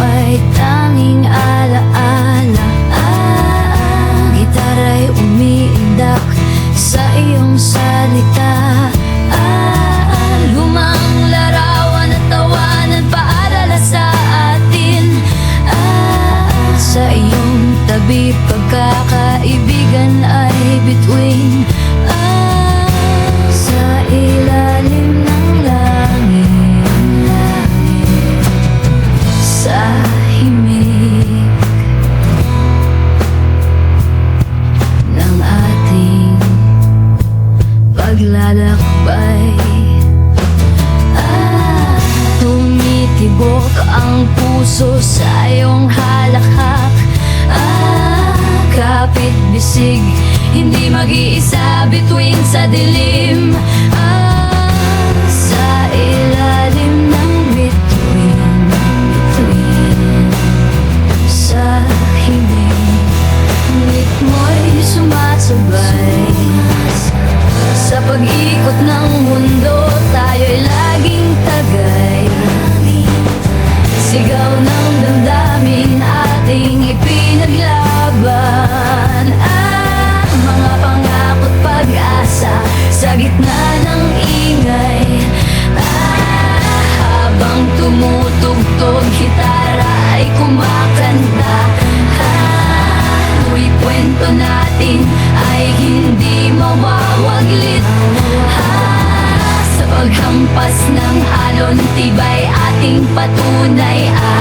ay tanging alaala. Ah, Gitara'y umiindak sa iyong salita. Lumang larawan at tawanan paalala sa atin. Sa iyong tabi pagkakaibigan ay bituin tumitibok ang puso sa iyong halakhak Ah, kapit bisig, hindi mag-iisa bituin sa dilim. Ah, sa ilalim ng bituin, bituin sa himig Ngit mo'y sumasabay. Sa pag-ikot ng mundo Sigaw ng damdamin Ating ipinaglaban. Ah, mga pangako't pag-asa Sa gitna ng ingay. Ah, habang tumutugtog Gitara ay kumakanta. Ah, Uy, kwento natin ay hindi mawawaglit. Ah, Sa paghampas ng alon Tibay ating patunay ah,